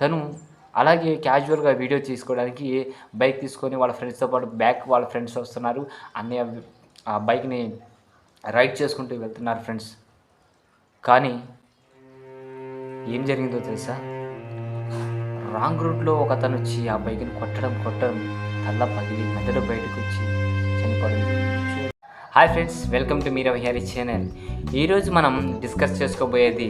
తను అలాగే క్యాజువల్గా వీడియో తీసుకోవడానికి బైక్ తీసుకొని వాళ్ళ ఫ్రెండ్స్తో పాటు బ్యాక్ వాళ్ళ ఫ్రెండ్స్ వస్తున్నారు. అన్నయ్య ఆ బైక్ని రైడ్ చేసుకుంటూ వెళ్తున్నారు ఫ్రెండ్స్ కానీ ఏం జరిగిందో తెలుసా? రాంగ్ రూట్లో ఒక అతను వచ్చి ఆ బైక్ని కొట్టడం కొట్టడం తల్ల పగిలి మెదడు బయటకు వచ్చి చనిపోవడం hi friends welcome to Meera Vihari channel ఈరోజు మనం డిస్కస్ చేసుకోబోయేది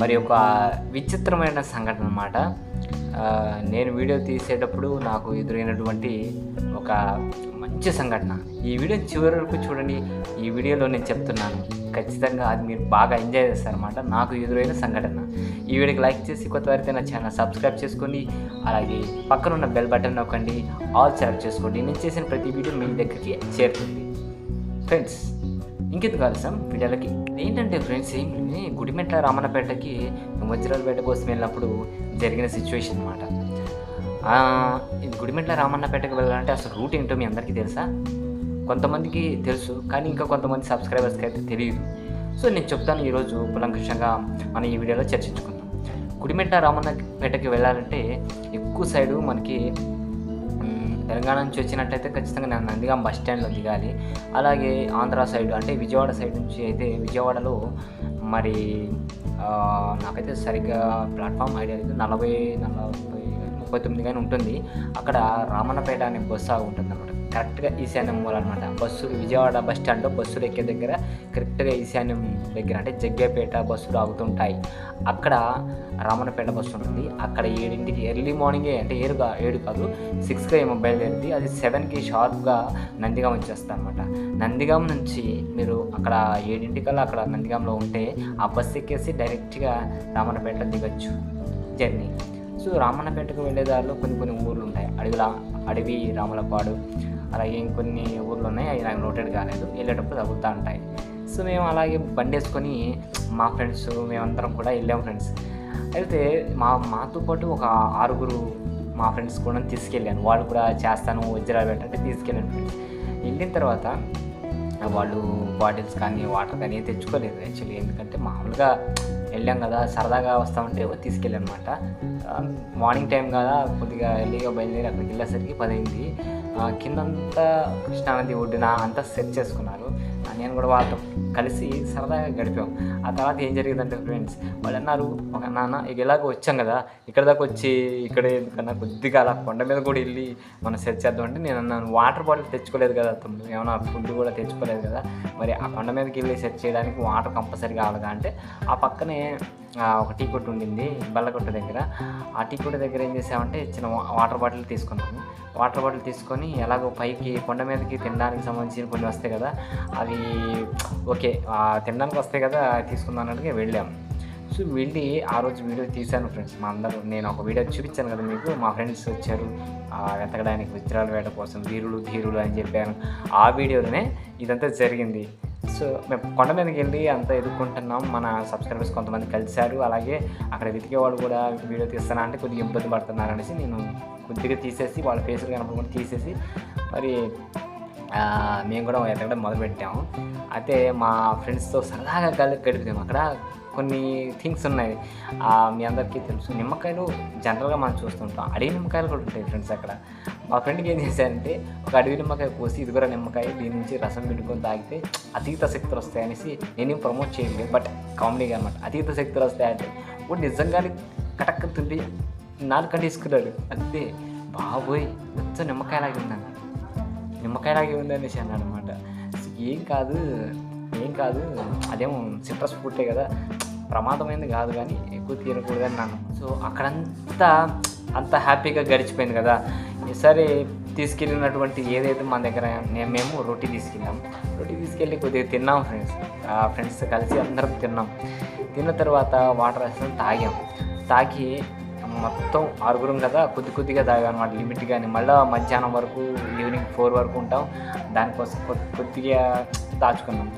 మరి ఒక విచిత్రమైన సంఘటన అన్నమాట. నేను వీడియో తీసేటప్పుడు నాకు ఎదురైనటువంటి ఒక మంచి సంఘటన. ఈ వీడియో చివరి వరకు చూడండి. ఈ వీడియోలో నేను చెప్తున్నాను. ఖచ్చితంగా అది మీరు బాగా ఎంజాయ్ చేస్తారన్నమాట. నాకు ఎదురైన సంఘటన. ఈ వీడియోకి లైక్ చేసి కొత్తవారితే నా ఛానల్ సబ్స్క్రైబ్ చేసుకోండి అలాగే పక్కన ఉన్న బెల్ బటన్ నొక్కండి. ఆల్ సెలెక్ట్ చేసుకోండి. నేను చేసిన ప్రతి వీడియో మీ దగ్గరికి చేరుతుంది. ఫ్రెండ్స్ ఇంకెందుకు ఆలస్యం? వీడియోలకి ఏంటంటే ఫ్రెండ్స్ ఏం గుడిమెట్ల రామన్నపేటకి వజ్రాలపేట కోసం వెళ్ళినప్పుడు జరిగిన సిచ్యువేషన్ అనమాట గుడిమెట్ల రామన్నపేటకి వెళ్ళాలంటే అసలు రూట్ ఏంటో మీ అందరికీ తెలుసా? కొంతమందికి తెలుసు కానీ ఇంకా కొంతమంది సబ్స్క్రైబర్స్కి అయితే తెలియదు సో నేను చెప్తాను ఈరోజు కులంకషంగా మనం ఈ వీడియోలో చర్చించుకుందాం. గుడిమెట్ల రామన్నపేటకి వెళ్ళాలంటే ఎక్కువ సైడు మనకి తెలంగాణ నుంచి వచ్చినట్టయితే ఖచ్చితంగా నేను నందిగాం బస్ స్టాండ్లో దిగాలి. అలాగే ఆంధ్ర సైడ్ అంటే విజయవాడ సైడ్ నుంచి అయితే విజయవాడలో మరి నాకైతే సరిగ్గా ప్లాట్ఫామ్ ఐడియా లేదు. నలభై నలభై ముప్పై తొమ్మిది కానీ ఉంటుంది. అక్కడ రామన్నపేట అనే బస్సు ఉంటుంది అనమాట కరెక్ట్గా ఈశాన్యం మూల అనమాట బస్సులు విజయవాడ బస్ స్టాండ్లో బస్సులు ఎక్కే దగ్గర కరెక్ట్గా ఈశాన్యం దగ్గర అంటే జగ్గేపేట బస్సులు ఆగుతుంటాయి. అక్కడ రామన్నపేట బస్సు ఉంటుంది. అక్కడ ఏడింటికి ఎర్లీ మార్నింగే అంటే ఏడు ఏడు కాదు సిక్స్గా ఏమో బయలుదేరింది అది సెవెన్కి షార్ప్గా నందిగాం వచ్చేస్తా అనమాట నందిగాం నుంచి మీరు అక్కడ ఏడింటికల్లా అక్కడ నందిగాంలో ఉంటే ఆ బస్సు ఎక్కేసి డైరెక్ట్గా రామన్నపేట దిగచ్చు. జర్నీ. సో రామన్నపేటకు వెళ్ళే దారిలో కొన్ని కొన్ని ఊర్లు ఉంటాయి. అడవిలా అడవి రాములపాడు అలాగే ఇంకొన్ని ఊర్లు ఉన్నాయి. అవి నాకు నోటెడ్ కాలేదు. వెళ్ళేటప్పుడు తగులుతూ ఉంటాయి. సో మేము అలాగే బండి వేసుకొని మా ఫ్రెండ్స్ మేమందరం కూడా వెళ్ళాం ఫ్రెండ్స్ అయితే మా మాతో పాటు ఒక ఆరుగురు మా ఫ్రెండ్స్ కూడా తీసుకెళ్ళాను వాళ్ళు కూడా చేస్తాను వజ్రాలు పెట్టంటే తీసుకెళ్ళాను ఫ్రెండ్స్ వెళ్ళిన తర్వాత వాళ్ళు బాటిల్స్ కానీ వాటర్ కానీ తెచ్చుకోలేదు యాక్చువల్లీ ఎందుకంటే మామూలుగా వెళ్ళాం కదా సరదాగా వస్తామంటే తీసుకెళ్ళాను అనమాట మార్నింగ్ టైం కదా కొద్దిగా ఎర్లీగా బయలుదేరి అక్కడికి వెళ్ళేసరికి పదైంది. కిందంతా కృష్ణానది ఒడ్డున అంతా సెట్ చేసుకున్నారు. నేను కూడా వాళ్ళతో కలిసి సరదాగా గడిపాం. ఆ తర్వాత ఏం జరిగిందంటే ఫ్రెండ్స్ వాళ్ళు అన్నారు ఒక నాన్న ఇక ఎలాగో వచ్చాం కదా ఇక్కడ దాకా వచ్చి ఇక్కడ ఎందుకన్నా కొద్దిగా అలా కొండ మీద కూడా వెళ్ళి మనం సెర్చ్ చేద్దాం అంటే నేను అన్నాను వాటర్ బాటిల్ తెచ్చుకోలేదు కదా తమ్ముడు ఏమైనా ఫుడ్ కూడా తెచ్చుకోలేదు కదా మరి ఆ కొండ మీదకి వెళ్ళి సెర్చ్ చేయడానికి వాటర్ కంపల్సరీ కావాలిగా? అంటే ఆ పక్కనే ఒక టీ కొట్టు ఉండింది బల్లకొట్టు దగ్గర. ఆ టీ కొట్టు దగ్గర ఏం చేసామంటే చిన్న వాటర్ బాటిల్ తీసుకున్నాము. వాటర్ బాటిల్ తీసుకొని ఎలాగో పైకి కొండ మీదకి తినడానికి సంబంధించిన కొన్ని వస్తాయి కదా అవి ఓకే తినడానికి వస్తాయి కదా తీసుకుందాం అన్నట్టుగా వెళ్ళాము సో వెళ్ళి ఆ రోజు వీడియో తీశాను ఫ్రెండ్స్. మా అందరూ నేను ఒక వీడియో చూపించాను కదా మీకు. మా ఫ్రెండ్స్ వచ్చారు. వెతకడానికి విత్తనాలు వేట కోసం వీరులు ధీరులు అని చెప్పాను. ఆ వీడియోలోనే ఇదంతా జరిగింది. సో మేము కొండ మీదకి వెళ్ళి అంతా ఎదుర్కొంటున్నాం. మన సబ్స్క్రైబర్స్ కొంతమంది కలిశారు. అలాగే అక్కడ వెతికే వాళ్ళు కూడా వీడియో తీస్తానా అంటే కొద్దిగా ఇబ్బంది పడుతున్నారు అనేసి నేను కొద్దిగా తీసేసి వాళ్ళ ఫేస్లు కనపడకుండా తీసేసి మరి మేము కూడా ఎతకడం మొదలుపెట్టాము అయితే మా ఫ్రెండ్స్తో సరదాగా గడి గడిపాము అక్కడ కొన్ని థింగ్స్ ఉన్నాయి. మీ అందరికీ తెలుసు. నిమ్మకాయలు జనరల్గా మనం చూస్తుంటాం. అడవి నిమ్మకాయలు కూడా ఉంటాయి ఫ్రెండ్స్ అక్కడ. మా ఫ్రెండ్కి ఏం చేశారంటే ఒక అడవి నిమ్మకాయ కోసి ఇదిగుర నిమ్మకాయ దీని నుంచి రసం పిండుకొని తాగితే అతీత శక్తులు వస్తాయి అనేసి నేనేం ప్రమోట్ చేయలేదు బట్ కామెడీగా అనమాట. అతీత శక్తులు వస్తాయంటే ఇప్పుడు నిజంగానే కటక్క తుండి నాలుగు తీసుకున్నాడు అంతే. బాబోయ్ మొత్తం నిమ్మకాయలాగా ఉన్నాను నిమ్మకాయలాగే ఉంది అనేసి అన్నాడు అనమాట. ఏం కాదు ఏం కాదు అదేమో సిట్రస్ ఫ్రూటే కదా ప్రమాదమైంది కాదు కానీ ఎక్కువ తీరకూడదు అన్నాను. సో అక్కడంతా అంత హ్యాపీగా గడిచిపోయింది కదా. సరే తీసుకెళ్ళినటువంటి ఏదైతే మన దగ్గర నేను మేము రొట్టి తీసుకెళ్ళాం. రొట్టి తీసుకెళ్ళి కొద్దిగా తిన్నాం ఫ్రెండ్స్. ఫ్రెండ్స్ కలిసి అందరం తిన్నాం. తిన్న తర్వాత వాటర్ వేసుకొని తాగాం. తాగి మొత్తం ఆరుగురం కదా కొద్ది కొద్దిగా తాగాం అనమాట లిమిట్ కానీ మళ్ళీ మధ్యాహ్నం వరకు ఈవినింగ్ ఫోర్ వరకు ఉంటాం. దానికోసం కొద్ది కొద్దిగా దాచుకున్నాం.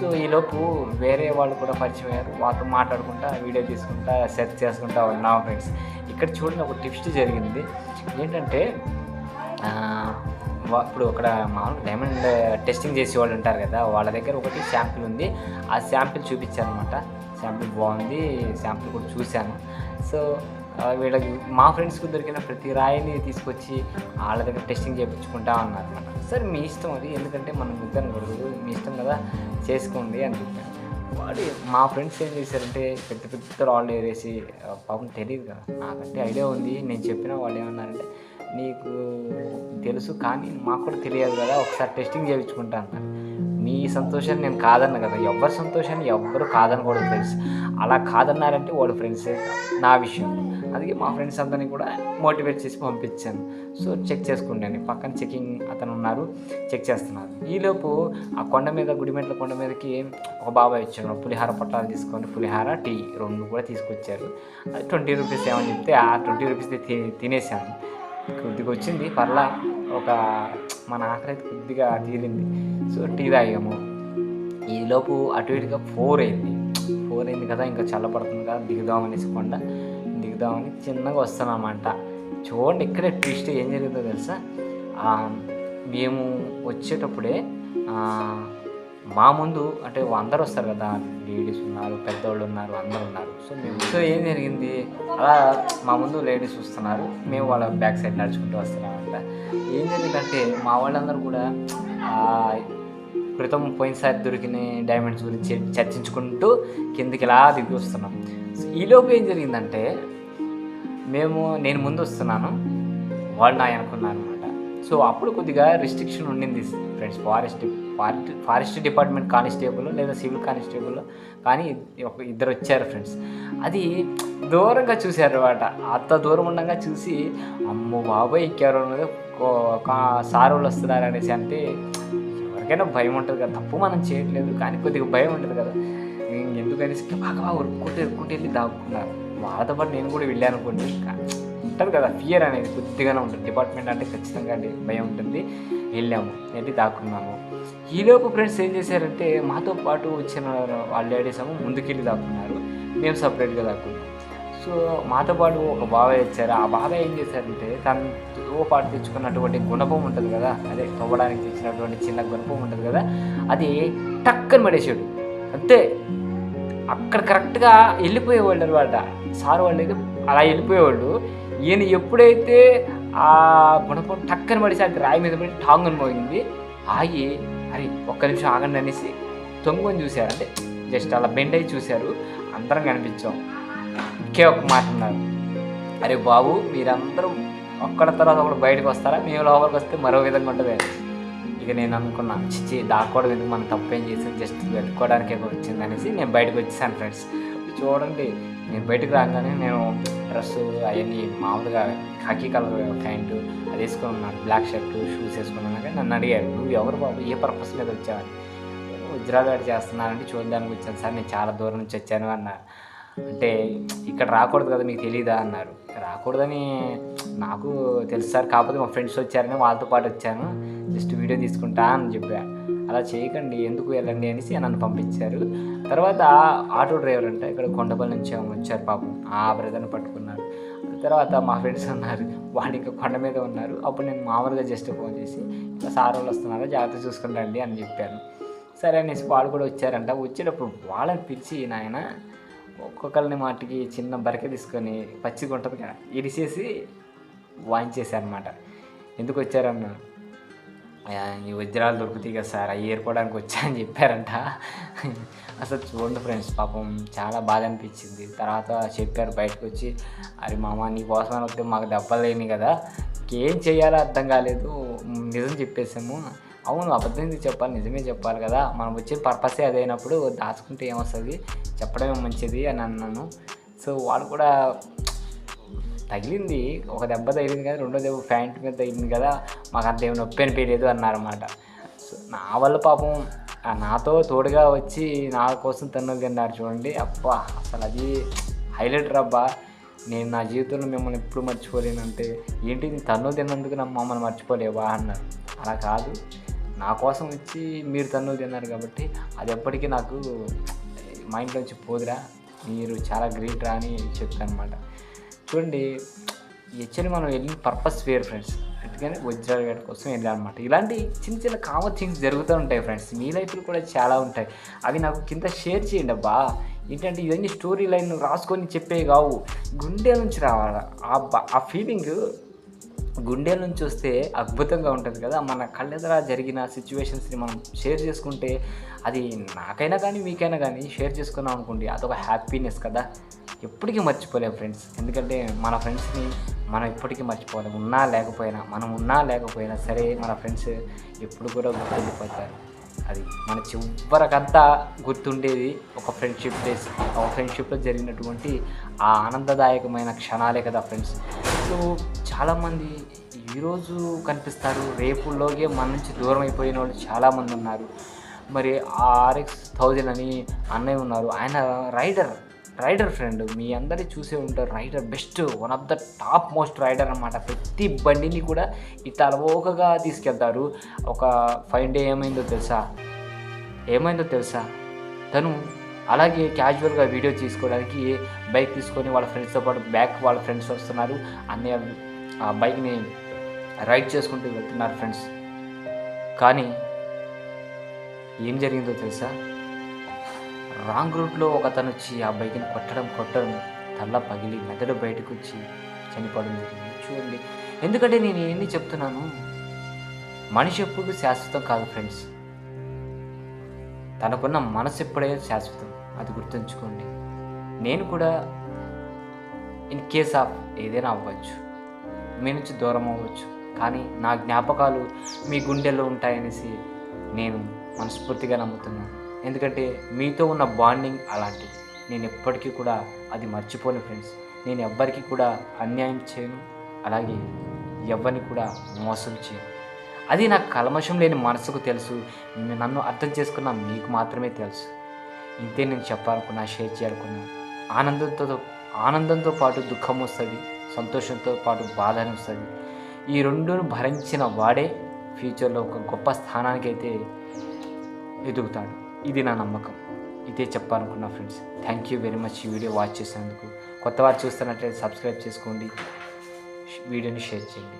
సో ఈలోపు వేరే వాళ్ళు కూడా పరిచయం అయ్యారు. వాళ్ళతో మాట్లాడుకుంటా వీడియో తీసుకుంటా సెర్చ్ చేసుకుంటా ఉన్నాం ఫ్రెండ్స్. ఇక్కడ చూడండి ఒక టిప్స్ జరిగింది. ఏంటంటే ఇప్పుడు అక్కడ మామూలుగా డైమండ్ టెస్టింగ్ చేసే వాళ్ళు ఉంటారు కదా వాళ్ళ దగ్గర ఒకటి శాంపిల్ ఉంది. ఆ శాంపిల్ చూపించారనమాట. శాంపిల్ బాగుంది శాంపిల్ కూడా చూశాను. సో వీళ్ళకి మా ఫ్రెండ్స్కి దొరికిన ప్రతి రాయిని తీసుకొచ్చి వాళ్ళ దగ్గర టెస్టింగ్ చేయించుకుంటా ఉన్నారు అనమాట సరే మీ ఇష్టం అది ఎందుకంటే మనం ఇద్దరు కూడదు మీ ఇష్టం కదా చేసుకోండి అని చెప్పాను వాడు మా ఫ్రెండ్స్ ఏం చేశారంటే పెద్ద పెద్ద రాళ్ళు ఏరేసి పాపం తెలియదు కదా నాకంటే ఐడియా ఉంది నేను చెప్పిన వాళ్ళు ఏమన్నారంటే నీకు తెలుసు కానీ మాకు కూడా తెలియదు కదా ఒకసారి టెస్టింగ్ చేయించుకుంటా అన్నారు మీ సంతోషాన్ని నేను కాదన్న కదా ఎవరి సంతోషాన్ని ఎవ్వరు కాదనకూడదు ఫ్రెండ్స్. అలా కాదన్నారంటే వాళ్ళ ఫ్రెండ్సే నా విషయం. అందుకే మా ఫ్రెండ్స్ అందరినీ కూడా మోటివేట్ చేసి పంపించాను. సో చెక్ చేసుకుంటాను పక్కన చెకింగ్ అతను ఉన్నారు. చెక్ చేస్తున్నారు. ఈలోపు ఆ కొండ మీద గుడిమెట్ల కొండ మీదకి ఒక బాబాయ్ వచ్చాడు. పులిహార పొట్టాలు తీసుకొని పులిహార టీ రెండు కూడా తీసుకొచ్చారు. అది ట్వంటీ రూపీస్ ఏమని చెప్తే ఆ ట్వంటీ రూపీస్ తినేసాను కొద్దిగా వచ్చింది. పర్లా ఒక మన ఆకలి అయితే కొద్దిగా తీరింది. సో టీ తాగాము. ఈలోపు అటు ఇటుగా ఫోర్ అయింది. ఫోర్ అయింది కదా ఇంకా చల్లపడుతుంది కదా దిగుదాం అనేసి కొండ దిగుదామని చిన్నగా వస్తున్నామంట చూడండి ఇక్కడే ట్విస్ట్ ఏం జరిగిందో తెలుసా? మేము వచ్చేటప్పుడే మా ముందు అంటే అందరు వస్తారు కదా లేడీస్ ఉన్నారు పెద్దవాళ్ళు ఉన్నారు అందరు ఉన్నారు. సో మేము సో ఏం జరిగింది? అలా మా ముందు లేడీస్ వస్తున్నారు. మేము వాళ్ళ బ్యాక్ సైడ్ నడుచుకుంటూ వస్తున్నామంట ఏం జరిగిందంటే మా వాళ్ళందరూ కూడా క్రితం పోయినసారి దొరికిన డైమండ్స్ గురించి చర్చించుకుంటూ కిందికి ఇలా దిగి వస్తున్నాం. ఈలోపు ఏం జరిగిందంటే మేము నేను ముందు వస్తున్నాను వాళ్ళు నాయ అనుకున్నాను అనమాట సో అప్పుడు కొద్దిగా రిస్ట్రిక్షన్ ఉండింది friends forest forest department constable లేదా సివిల్ కానిస్టేబుల్ కానీ ఒక ఇద్దరు వచ్చారు ఫ్రెండ్స్ అది దూరంగా చూశారు అనమాట అంత దూరం ఉండగా చూసి అమ్మో బాబాయ్ ఎక్కారు అన్నది సార్ వాళ్ళు వస్తున్నారు అనేసి అంటే ఎవరికైనా భయం ఉంటుంది కదా. తప్పు మనం చేయట్లేదు కానీ కొద్దిగా భయం ఉంటుంది కదా. ఇంక ఎందుకనేసి బాగా ఉరుక్కుంటూ ఉరుక్కుంటూ వెళ్ళి దాక్కున్నారు వాళ్ళతో పాటు నేను కూడా వెళ్ళాను అనుకోండి కా- ఉంటుంది కదా ఫియర్ అనేది కొద్దిగానే ఉంటుంది. డిపార్ట్మెంట్ అంటే ఖచ్చితంగా అంటే భయం ఉంటుంది. వెళ్ళాము వెళ్ళి దాక్కున్నాము. ఈలోపు ఫ్రెండ్స్ ఏం చేశారంటే మాతో పాటు వచ్చిన వాళ్ళ లేడీస్ ఏమో ముందుకెళ్ళి దాక్కున్నారు. మేము సపరేట్గా దాక్కున్నాం. సో మాతో పాటు ఒక బాబాయ్ వచ్చారు. ఆ బాబాయ్ ఏం చేశారంటే తనతో పాటు తెచ్చుకున్నటువంటి గుణపం ఉంటుంది కదా అదే తవ్వడానికి తెచ్చినటువంటి చిన్న గుణపం ఉంటుంది కదా అది టక్కని పడేసాడు. అంతే. అక్కడ కరెక్ట్గా వెళ్ళిపోయేవాళ్ళు అనమాట సార్ వాళ్ళు అయితే అలా వెళ్ళిపోయేవాళ్ళు. ఈయన ఎప్పుడైతే ఆ గుణపం టక్కని పడేసి రాయి మీద పడి టాంగని మోగింది ఆగి అరే ఒక్క నిమిషం ఆగండి అనేసి తొంగుని చూశారు. అంటే జస్ట్ అలా బెండ్ అయి చూశారు. అందరం కనిపించాం. ఇంకే ఒక మాట ఉన్నారు అరే బాబు మీరందరూ ఒక్కడ తర్వాత ఒకడు బయటకు వస్తారా? మేము లోపలికి వస్తే మరో విధంగా ఉంటుంది ఇక నేను అనుకున్నా చిచ్చి దాక్కోవడం ఎందుకు? మనం తప్పేం చేసి జస్ట్ పెట్టుకోవడానికే వచ్చింది అనేసి నేను బయటకు వచ్చేసాను ఫ్రెండ్స్. చూడండి నేను బయటకు రాగానే నేను డ్రెస్ అవన్నీ మామూలుగా ఖాకీ కలర్ ప్యాంటు అది వేసుకొని ఉన్నాను. బ్లాక్ షర్టు షూస్ వేసుకున్నాను. కానీ నన్ను అడిగాడు నువ్వు ఎవరు బాబు? ఏ పర్పస్ మీద వచ్చావని? వజ్రాలు చేస్తున్నానంటే చూడడానికి వచ్చాను సార్. నేను చాలా దూరం నుంచి వచ్చాను అన్నారు. అంటే ఇక్కడ రాకూడదు కదా మీకు తెలియదా అన్నారు. రాకూడదని నాకు తెలుసు సార్. కాకపోతే మా ఫ్రెండ్స్ వచ్చారని వాళ్ళతో పాటు వచ్చాను. జస్ట్ వీడియో తీసుకుంటా అని చెప్పా. అలా చేయకండి ఎందుకు వెళ్ళండి అనేసి నన్ను పంపించారు. తర్వాత ఆటో డ్రైవర్ అంటే ఇక్కడ కొండపల్లి నుంచి వచ్చారు పాపం. ఆ బ్రదర్ని పట్టుకున్నారు. తర్వాత మా ఫ్రెండ్స్ ఉన్నారు వాళ్ళు ఇంకా కొండ మీద ఉన్నారు. అప్పుడు నేను మామూలుగా జస్ట్ ఫోన్ చేసి ఇలా సార్ వాళ్ళు వస్తున్నారు? జాగ్రత్త రండి అని చెప్పాను. సరే అనేసి వాళ్ళు కూడా వచ్చారంట. వచ్చేటప్పుడు వాళ్ళని పిలిచి నాయన ఒక్కొక్కరిని మాటికి చిన్న బరక తీసుకొని పచ్చిగా ఉంటుంది కదా ఇరిసేసి వాయించేశారనమాట ఎందుకు వచ్చారన్న? ఈ వజ్రాలు దొరుకుతాయి కదా సార్ అవి ఏరుకోవడానికి వచ్చా అని చెప్పారంట. అసలు చూడండి ఫ్రెండ్స్ పాపం చాలా బాధ అనిపించింది. తర్వాత చెప్పారు బయటకు వచ్చి అరే మామ నీ కోసమని వస్తే మాకు దెబ్బలు లేని కదా ఇంకేం చేయాలో అర్థం కాలేదు. నిజం చెప్పేసాము అవును అబద్ధం ఎందుకు చెప్పాలి? నిజమే చెప్పాలి కదా. మనం వచ్చే పర్పసే అదైనప్పుడు దాచుకుంటే ఏమొస్తుంది? చెప్పడమే మంచిది అని అన్నాను. సో వాడు కూడా తగిలింది. ఒక దెబ్బ తగిలింది కదా రెండో దెబ్బ ప్యాంట్ మీద తగిలింది కదా మాకు అంత ఏమి నొప్పి అనిపించలేదు అన్నారన్నమాట. సో నా వల్ల పాపం నాతో తోడుగా వచ్చి నా కోసం తన్నులు తిన్నారు చూడండి. అబ్బా అసలు అది హైలైట్ రబ్బా నేను నా జీవితంలో మిమ్మల్ని ఎప్పుడు మర్చిపోలేనంటే ఏంటి తన్నులు తిన్నందుకు నా మమ్మల్ని మర్చిపోలేవా అన్నారు. అలా కాదు. నా కోసం వచ్చి మీరు తన్నులు తిన్నారు కాబట్టి అది ఎప్పటికీ నాకు మైండ్లోంచి పోదురా. మీరు చాలా గ్రేట్ రా అని చెప్తాను అనమాట చూడండి యాక్చువల్లీ మనం వెళ్ళిన పర్పస్ వేరు ఫ్రెండ్స్ అందుకని వజ్రాల వేట కోసం వెళ్ళాను అనమాట ఇలాంటి చిన్న చిన్న కామన్ థింగ్స్ జరుగుతూ ఉంటాయి ఫ్రెండ్స్ మీ లైఫ్లో కూడా చాలా ఉంటాయి. అవి నాకు కింద షేర్ చేయండి అబ్బా. ఏంటంటే ఇవన్నీ స్టోరీ లైన్ రాసుకొని చెప్పే కావు. గుండె నుంచి రావాలి. ఆ ఆ ఫీలింగ్ గుండెల నుంచి వస్తే అద్భుతంగా ఉంటుంది కదా. మన కళ్ళెదర జరిగిన సిచ్యువేషన్స్ని మనం షేర్ చేసుకుంటే అది నాకైనా కానీ మీకైనా కానీ షేర్ చేసుకున్నాం అనుకోండి. అదొక హ్యాపీనెస్ కదా. ఎప్పటికీ మర్చిపోలేము ఫ్రెండ్స్ ఎందుకంటే మన ఫ్రెండ్స్ని మనం ఎప్పటికీ మర్చిపోలేము ఉన్నా లేకపోయినా మనం ఉన్నా లేకపోయినా సరే మన ఫ్రెండ్స్ ఎప్పుడు కూడా గుర్తుండిపోతారు. అది మన చివరికంతా గుర్తుండేది ఒక ఫ్రెండ్షిప్ డేస్ ఒక ఫ్రెండ్షిప్లో జరిగినటువంటి ఆ ఆనందదాయకమైన క్షణాలే కదా ఫ్రెండ్స్ సో చాలామంది ఈరోజు కనిపిస్తారు. రేపుల్లోగే మన నుంచి దూరం అయిపోయిన వాళ్ళు చాలామంది ఉన్నారు. మరి ఆర్ఎక్స్ థౌజండ్ అని అన్నయ్య ఉన్నారు. ఆయన రైడర్ రైడర్ ఫ్రెండ్ మీ అందరి చూసే ఉంటారు. Rider best one of the top most rider అనమాట ప్రతి బండిని కూడా ఈ తలవోకగా తీసుకెళ్తారు. ఒక ఫైవ్ డే ఏమైందో తెలుసా? ఏమైందో తెలుసా? తను అలాగే క్యాజువల్గా వీడియో తీసుకోవడానికి బైక్ తీసుకొని వాళ్ళ ఫ్రెండ్స్తో పాటు బ్యాక్ వాళ్ళ ఫ్రెండ్స్ వస్తున్నారు. అన్నయ్య ఆ బైక్ని రైడ్ చేసుకుంటూ వెళ్తున్నారు ఫ్రెండ్స్ కానీ ఏం జరిగిందో తెలుసా? రాంగ్ రూట్లో ఒక అతను వచ్చి ఆ బైక్ని కొట్టడం కొట్టడం తల్ల పగిలి మెదడు బయటకు వచ్చి చనిపోవడం జరిగింది. చూడండి. ఎందుకంటే నేను ఏంటి చెప్తున్నాను? మనిషి ఎప్పుడు శాశ్వతం కాదు ఫ్రెండ్స్ తనకున్న మనసు ఎప్పుడైనా శాశ్వతం. అది గుర్తుంచుకోండి. నేను కూడా ఇన్ కేస్ ఆఫ్ ఏదైనా అవ్వచ్చు. మీ నుంచి దూరం అవ్వచ్చు. కానీ నా జ్ఞాపకాలు మీ గుండెల్లో ఉంటాయనేసి నేను మనస్ఫూర్తిగా నమ్ముతున్నాను. ఎందుకంటే మీతో ఉన్న బాండింగ్ అలాంటిది. నేను ఎప్పటికీ కూడా అది మర్చిపోను ఫ్రెండ్స్ నేను ఎవ్వరికి కూడా అన్యాయం చేయను. అలాగే ఎవరిని కూడా మోసం చేయను. అది నా కల్మషం లేని మనసుకు తెలుసు. నన్ను అర్థం చేసుకున్న మీకు మాత్రమే తెలుసు. ఇంతే నేను చెప్పాలనుకున్నా షేర్ చేయాలనుకున్నా. ఆనందంతో ఆనందంతో పాటు దుఃఖం వస్తుంది సంతోషంతో పాటు బాధ అని వస్తుంది. ఈ రెండును భరించిన వాడే ఫ్యూచర్లో ఒక గొప్ప స్థానానికి అయితే ఎదుగుతాడు. ఇది నా నమ్మకం. ఇదే చెప్పాలనుకున్నా friends. Thank you very much ఈ వీడియో వాచ్ చేసినందుకు. కొత్త వారు చూస్తున్నట్లయితే సబ్స్క్రైబ్ చేసుకోండి. వీడియోని షేర్ చేయండి.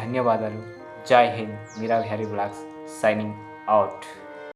ధన్యవాదాలు. Jai Hind. Meera Hari blogs signing out